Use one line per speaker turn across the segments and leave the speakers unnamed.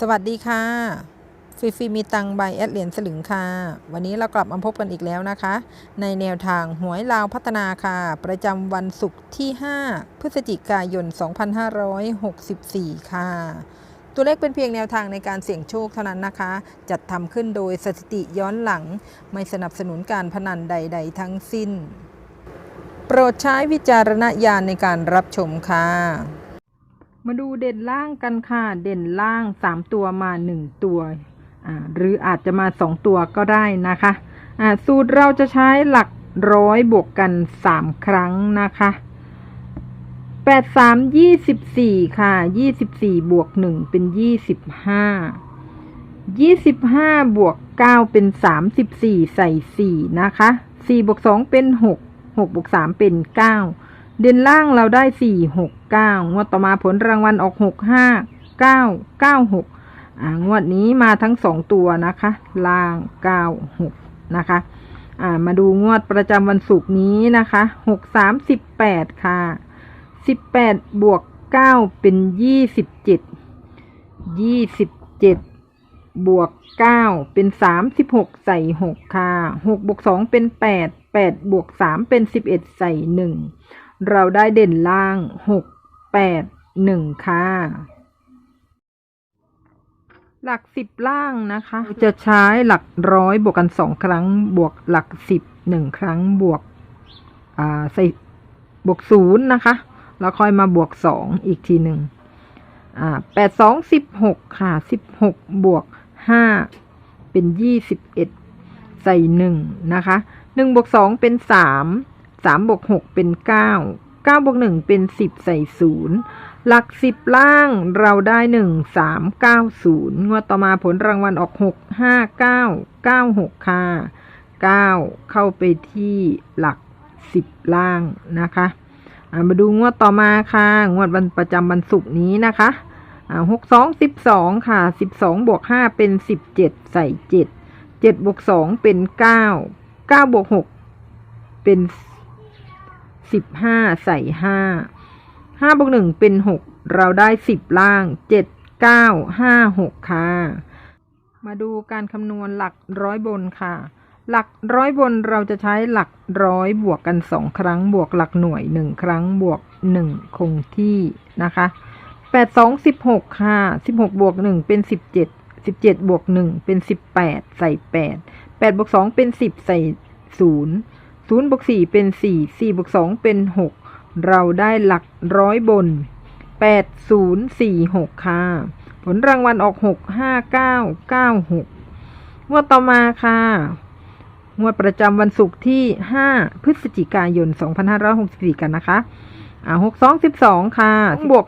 สวัสดีค่ะฟรีฟรีมีตังใบแอดเหรียญสลึงค่ะ วันนี้เรากลับมาพบกันอีกแล้วนะคะ ในแนวทางหวยลาวพัฒนาค่ะ ประจำวันศุกร์ที่ 5 พฤศจิกายน 2564 ค่ะ ตัวเลขเป็นเพียงแนวทางในการเสี่ยงโชคเท่านั้นนะคะ จัดทำขึ้นโดยสถิติย้อนหลัง ไม่สนับสนุนการพนันใด ๆ ทั้งสิ้น โปรดใช้วิจารณญาณในการรับชมค่ะ มาดูเด่นล่างกันค่ะ เด่นล่างสามตัวมาหนึ่งตัว หรืออาจจะมาสองตัวก็ได้นะคะะสูตรเราจะใช้หลักร้อยบวกกันสามครั้งนะคะแปดสามยี่สิบสี่ค่ะยี่สิบสี่บวกหนึ่งเป็นยี่สิบห้ายี่สิบห้าบวกเก้าเป็นสามสิบสี่ใส่สี่นะคะสี่บวกสองเป็นหกหกบวกสามเป็นเก้า เด่นล่างเราได้สี่หกเก้างวดต่อมาผลรางวัลออกหกห้าเก้าเก้าหกงวดนี้มาทั้งสองตัวนะคะ ล่างเก้าหกนะคะมาดูงวดประจำวันศุกร์นี้นะคะหกสามสิบแปดค่ะสิบแปดบวกเก้าเป็นยี่สิบเจ็ดยี่สิบเจ็ดบวกเก้าเป็นสามสิบหกใส่หกค่ะหกบวกสองเป็นแปดแปดบวกสามเป็นสิบเอ็ดใส่หนึ่ง เราได้เด่นล่าง 6 8 1 ค่ะ หลัก10ล่างนะคะ จะใช้หลักร้อยบวกกัน2ครั้ง บวกหลัก10 1ครั้งบวกอ่าใส่บวก0นะคะ แล้วค่อยมาบวก2อีกทีหนึ่งอ่าแปดสองสิบหกค่ะสิบหกบวกห้าเป็นยี่สิบเอ็ดใส่หนึ่งนะคะหนึ่งบวกสองเป็นสาม สามบวกหกเป็นเก้าเก้าบวกหนึ่งเป็นสิบใส่ศูนย์หลักสิบล่างเราได้หนึ่งสามเก้าศูนย์งวดต่อมาผลรางวัลออกหกห้าเก้าเก้าหกค่ะเก้าเข้าไปที่หลักสิบล่างนะคะามาดูงวดต่อมาค่ะ งวดวันประจำวันศุกร์นี้นะคะหกสองสิบสองค่ะสิบสองบวกห้าเป็นสิบเจ็ดใส่เจ็ดเจ็ดบวกสองเป็นเก้าเก้าบวกหกเป็น สิบห้าใส่ห้าห้าบวกหนึ่งเป็นหกเราได้สิบล่างเจ็ดเก้าห้าหกค่ะ มาดูการคำนวณหลักร้อยบนค่ะ หลักร้อยบนเราจะใช้หลักร้อยบวกกันสองครั้งบวกหลักหน่วยหนึ่งครั้งบวกหนึ่งคงที่นะคะแปดสองสิบหกค่ะสิบหกบวกหนึ่งเป็นสิบเจ็ดสิบเจ็ดบวกหนึ่งเป็นสิบแปดใส่แปดแปดบวกสองเป็นสิบใส่ศูนย์ ศูนย์บวกสี่เป็นสี่สี่บวกสองเป็นหกเราได้หลักร้อยบนแปดศูนย์สี่หกค่ะ ผลรางวัลออกหกห้าเก้าเก้าหกงวดต่อมาค่ะงวดประจำวันศุกร์ที่ 5 พฤศจิกายน 2564 กันนะคะ อ่า6 2 12 ค่ะ บวก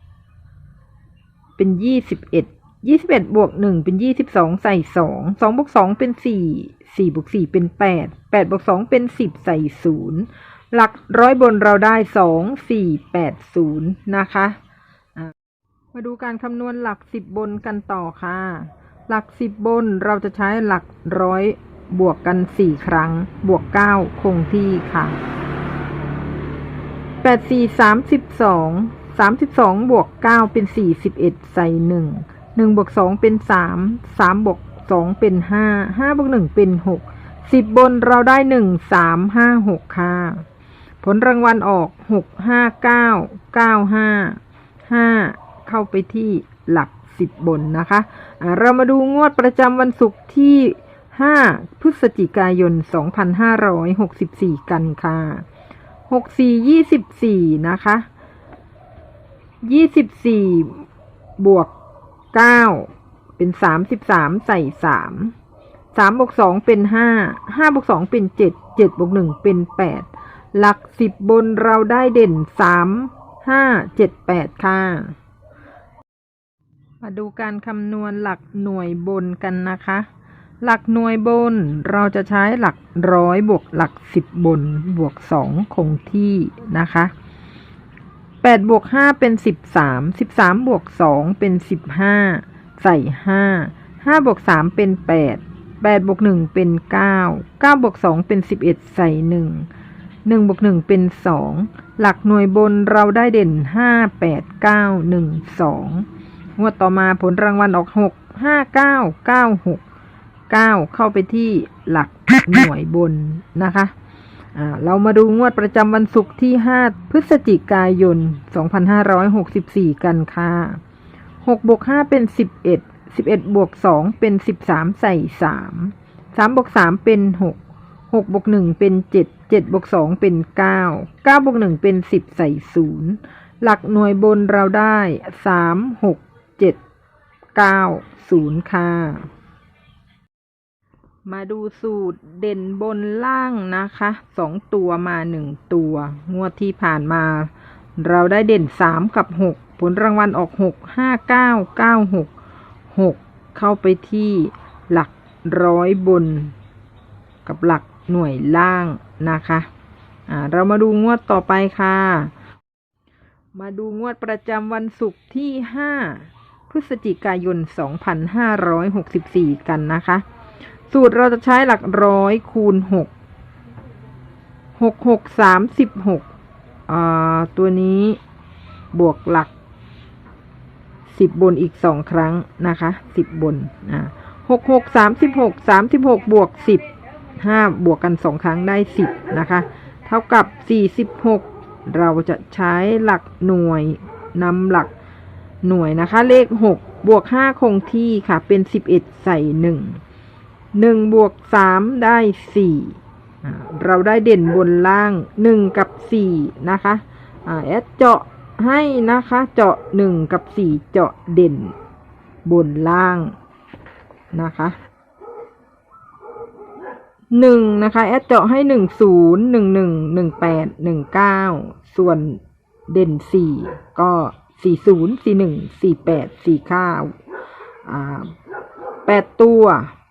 9 เป็น 21 21บวก1เป็น22ใส่2 2บวก2เป็น4 4บวก4เป็น8 8บวก2เป็น10ใส่0หลักร้อยบนเราได้2 4 8 0นะคะมาดูการคำนวณหลัก10บนกันต่อค่ะ หลัก10บนเราจะใช้หลักร้อยบวกกัน4ครั้ง บวก9คงที่ค่ะ8 4 32 32บวก9เป็น41ใส่ 1 1บวก2เป็น3 3บวก2เป็น5 5บวก1เป็น6 10บนเราได้1 3 5 6ค่ะ ผลรางวัลออก6 5 9 9 5 5เข้าไปที่หลัก10บนนะคะอ่าเรามาดูงวดประจำวันศุกร์ที่5พฤศจิกายน2564กันค่ะ64 24นะคะ24บวก 9เป็น33ใส่3 3บวก2เป็น5 5บวก2เป็น7 7บวก1เป็น8หลัก10บนเราได้เด่น3 5 7 8ค่ะ มาดูการคำนวณหลักหน่วยบนกันนะคะ หลักหน่วยบนเราจะใช้หลักร้อยบวกหลักสิบบนบวกสองคงที่นะคะ แปดบวกห้าเป็นสิบสามสิบสามบวกสองเป็นสิบห้าใส่ห้าห้าบวกสามเป็นแปดแปดบวกหนึ่งเป็นเก้าเก้าบวกสองเป็นสิบเอ็ดใส่หนึ่งหนึ่งบวกหนึ่งเป็นสองหลักหน่วยบนเราได้เด่นห้าแปดเก้าหนึ่งสองงวดต่อมาผลรางวัลออกหกห้าเก้าเก้าหกเก้าเข้าไปที่หลักหน่วยบนนะคะ เรามาดูงวดประจำวันศุกร์ที่ 5 พฤศจิกายน 2564 กันค่ะ6บวก5เป็น 11 11บวก2เป็น 13 ใส่ 3 3บวก3เป็น 6 6บวก1เป็น 7 7บวก2เป็น 9 9บวก1เป็น 10 ใส่ 0 หลักหน่วยบนเราได้ 3 6 7 9 0 ค่ะ มาดูสูตรเด่นบนล่างนะคะสองตัวมาหนึ่งตัว งวดที่ผ่านมา เราได้เด่นสามกับหกผลรางวัลออกหกห้าเก้าเก้าหกหกเข้าไปที่หลักร้อยบน กับหลักหน่วยล่างนะคะ อ่า เรามาดูงวดต่อไปค่ะ มาดูงวดประจำวันศุกร์ที่ห้าพฤศจิกายน2564กันนะคะ สูตรเราจะใช้หลักร้อยคูณหกหกหกสามสิบหกตัวนี้บวกหลักสิบบนอีกสองครั้งนะคะสิบบนอ่าหกหกสามสิบหกสามสิบหกบวกสิบห้าบวกกันสองครั้งได้สิบนะคะ เท่ากับสี่สิบหกเราจะใช้หลักหน่วยนำหลักหน่วยนะคะ เลขหกบวกห้าคงที่ค่ะเป็นสิบเอ็ดใส่หนึ่ง หนึ่งบวกสามได้สี่เราได้เด่นบนล่างหนึ่งกับสี่นะคะแอดเจาะให้นะคะ เจาะหนึ่งกับสี่เจาะเด่นบนล่างนะคะหนึ่งนะคะแอดเจาะให้หนึ่งศูนย์หนึ่งหนึ่งหนึ่งแปดหนึ่งเก้าส่วนเด่นสี่ก็สี่ศูนย์สี่หนึ่งสี่แปดสี่เก้าแปดตัว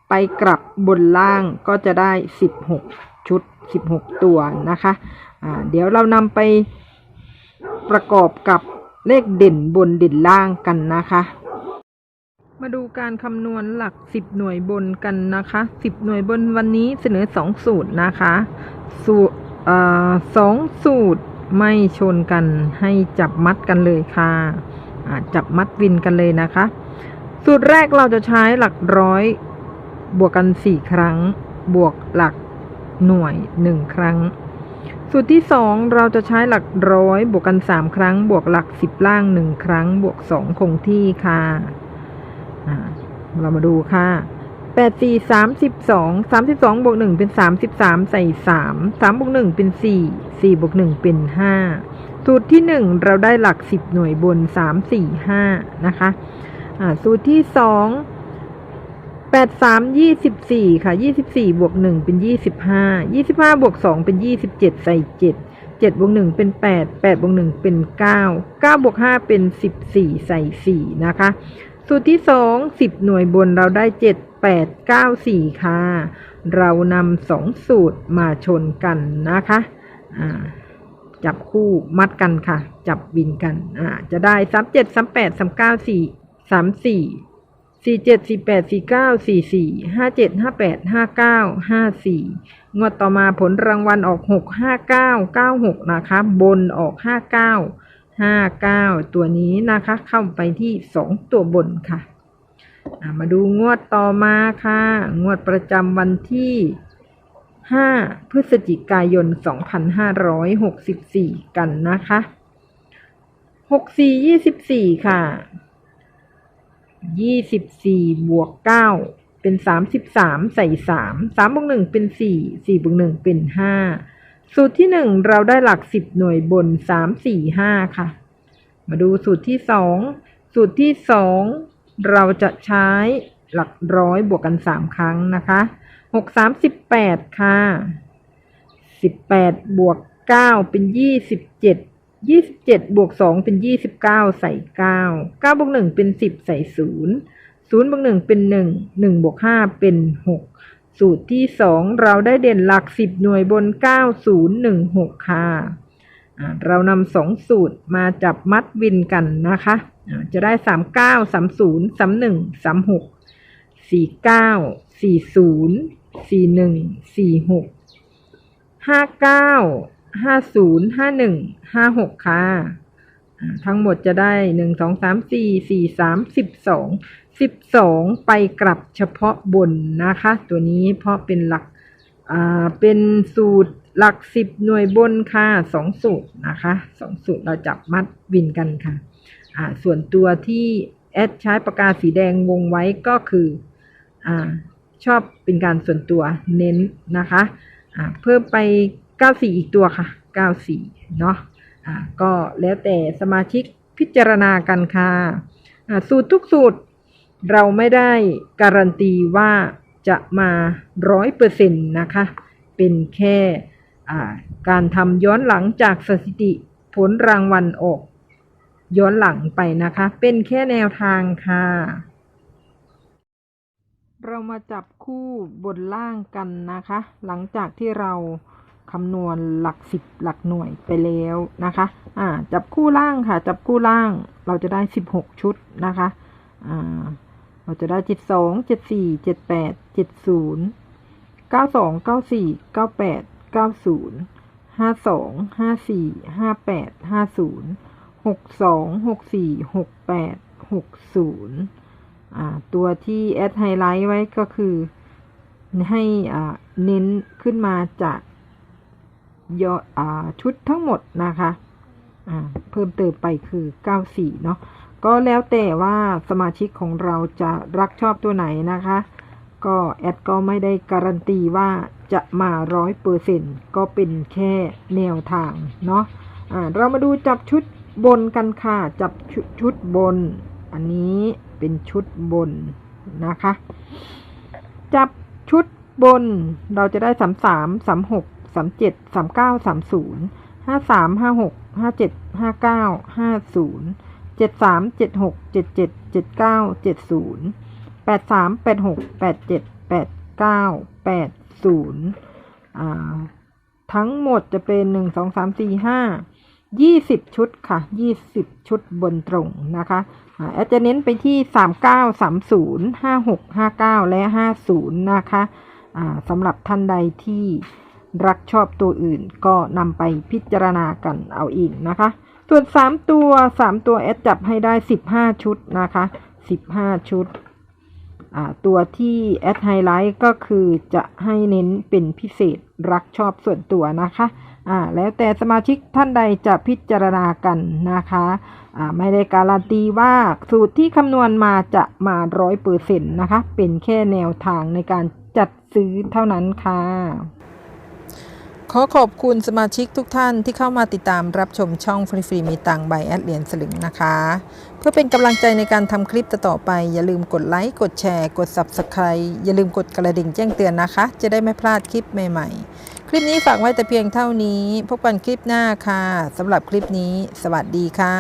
ไปกลับบนล่างก็จะได้สิบหกชุดสิบหกตัวนะคะอ่าเดี๋ยวเรานำไปประกอบกับเลขเด่นบนเด่นล่างกันนะคะ มาดูการคำนวณหลักสิบหน่วยบนกันนะคะสิบหน่วยบนวันนี้เสนอสองสูตรนะคะสูตรสองสูตรไม่ชนกันให้จับมัดกันเลยค่ะจับมัดวินกันเลยนะคะ สูตรแรกเราจะใช้หลักร้อย บวกกันสี่ครั้ง บวกหลักหน่วยหนึ่งครั้ง สูตรที่สองเราจะใช้หลักร้อยบวกกันสามครั้ง บวกหลักสิบล่างหนึ่งครั้ง บวกสองคงที่ค่ะเรามาดูค่ะแปดสี่สามสิบสองสามสิบสองบวกหนึ่งเป็นสามสิบสามใส่สามสามบวกหนึ่งเป็นสี่สี่บวกหนึ่งเป็นห้าสูตรที่หนึ่งเราได้หลักสิบหน่วยบนสามสี่ห้านะคะ อ่า สูตรที่สอง แปดสามยี่สิบสี่ค่ะยี่สิบสี่บวกหนึ่งเป็นยี่สิบห้ายี่สิบห้าบวกสองเป็นยี่สิบเจ็ดใส่เจ็ดเจ็ดบวกหนึ่งเป็นแปดแปดบวกหนึ่งเป็นเก้าเก้าบวกห้าเป็นสิบสี่ใส่สี่นะคะ สูตรที่สองสิบหน่วยบนเราได้เจ็ดแปดเก้าสี่ค่ะ เรานำสองสูตรมาชนกันนะคะอ่าจับคู่มัดกันค่ะ จับวินกันอ่าจะได้สามเจ็ดสามแปดสามเก้าสี่สามสี่ สี่เจ็ดสี่แปดสี่เก้าสี่สี่ห้าเจ็ดห้าแปดห้าเก้าห้าสี่งวดต่อมาผลรางวัลออกหกห้าเก้าเก้าหกนะคะ บนออกห้าเก้าห้าเก้าตัวนี้นะคะ เข้าไปที่สองตัวบนค่ะามาดูงวดต่อมาค่ะ งวดประจำวันที่5พฤศจิกายน2564กันนะคะ64 24ค่ะ 24บสี่บวก9เป็น33ใส่3 3บวก1เป็น4 4บวก1เป็น5สูตรที่1เราได้หลัก10หน่วยบน3 4 5ค่ะ มาดูสูตรที่2สูตรที่2เราจะใช้หลักร้อยบวกกัน3ครั้งนะคะหกสามสิบแปดค่ะสิบแปดบวกเก้าเป็นยี่สิบเจ็ด ยี่สิบเจ็ดบวกสองเป็นยี่สิบเก้าใส่เก้าเก้าบวกหนึ่งเป็นสิบใส่ศูนย์ศูนย์บวกหนึ่งเป็นหนึ่งหนึ่งบวกห้าเป็นหกสูตรที่สองเราได้เด่นหลักสิบหน่วยบนเก้าศูนย์หนึ่งหกค่ะเรานำสองสูตรมาจับมัดวินกันนะคะ จะได้สามเก้าสามศูนย์สามหนึ่งสามหกสี่เก้าสี่ศูนย์สี่หนึ่งสี่หกห้าเก้า ห้าศูนย์ห้าหนึ่งห้าหกค่ะทั้งหมดจะได้หนึ่งสองสามสี่สี่สามสิบสองสิบสองไปกลับเฉพาะบนนะคะ ตัวนี้เพราะเป็นหลักอ่าเป็นสูตรหลักสิบหน่วยบนค่ะสองสูตรนะคะสองสูตรเราจับมัดวินกันค่ะอ่าส่วนตัวที่แอดใช้ปากกาสีแดงวงไว้ก็คืออ่าชอบเป็นการส่วนตัวเน้นนะคะอ่าเพิ่มไป 94อีกตัวค่ะ94เนาะอ่าก็แล้วแต่สมาชิกพิจารณากันค่ะอ่าสูตรทุกสูตรเราไม่ได้การันตีว่าจะมาร้อยเปอร์เซ็นต์นะคะ เป็นแค่อ่าการทำย้อนหลังจากสถิติผลรางวัลออก ย้อนหลังไปนะคะ เป็นแค่แนวทางค่ะ เรามาจับคู่บนล่างกันนะคะ หลังจากที่เรา คำนวณหลักสิบหลักหน่วยไปแล้วนะคะ อ่า จับคู่ล่างค่ะ จับคู่ล่างเราจะได้สิบหกชุดนะคะ อ่า เราจะได้เจ็ดสองเจ็ดสี่เจ็ดแปดเจ็ดศูนย์เก้าสองเก้าสี่เก้าแปดเก้าศูนย์ห้าสองห้าสี่ห้าแปดห้าศูนย์หกสองหกสี่หกแปดหกศูนย์อ่า ตัวที่แอดไฮไลท์ไว้ก็คือให้อ่าเน้นขึ้นมาจาก ยอดชุดทั้งหมดนะคะเพิ่มเติมไปคือ 94 เนาะก็แล้วแต่ว่าสมาชิกของเราจะรักชอบตัวไหนนะคะ ก็แอดก็ไม่ได้การันตีว่าจะมาร้อยเปอร์เซ็นก็เป็นแค่แนวทางเนาะอ่าเรามาดูจับชุดบนกันค่ะ จับชุดชุดบน อันนี้เป็นชุดบนนะคะ จับชุดบนเราจะได้สามสามสามหก สามเจ็ดสามเก้าสามศูนย์ห้าสามห้าหกห้าเจ็ดห้าเก้าห้าศูนย์เจ็ดสามเจ็ดหกเจ็ดเจ็ดเจ็ดเก้าเจ็ดศูนย์แปดสามแปดหกแปดเจ็ดแปดเก้าแปดศูนย์ทั้งหมดจะเป็นหนึ่งสองสามสี่ห้ายี่สิบชุดค่ะยี่สิบชุดบนตรงนะคะอาแอดจะเน้นไปที่39 30 56 59และ50นะคะสำหรับท่านใดที่ รักชอบตัวอื่นก็นำไปพิจารณากันเอาเองนะคะ ส่วน 3 ตัว 3 ตัวแอดจับให้ได้ 15 ชุดนะคะ 15 ชุด ตัวที่แอดไฮไลท์ก็คือจะให้เน้นเป็นพิเศษรักชอบส่วนตัวนะคะอ่าแล้วแต่สมาชิกท่านใดจะพิจารณากันนะคะอ่าไม่ได้การันตีว่าสูตรที่คำนวณมาจะมาร้อยเปอร์เซ็นต์นะคะ เป็นแค่แนวทางในการจัดซื้อเท่านั้นค่ะ ขอขอบคุณสมาชิกทุกท่านที่เข้ามาติดตามรับชมช่องฟรีฟรีมีตังใบแอดเหรียญสลึงนะคะ เพื่อเป็นกำลังใจในการทำคลิปต่อไป อย่าลืมกดไลค์ กดแชร์ กด Subscribe อย่าลืมกดกระดิ่งแจ้งเตือนนะคะ จะได้ไม่พลาดคลิปใหม่ ๆ คลิปนี้ฝากไว้แต่เพียงเท่านี้ พบกันคลิปหน้าค่ะสำหรับคลิปนี้ สวัสดีค่ะ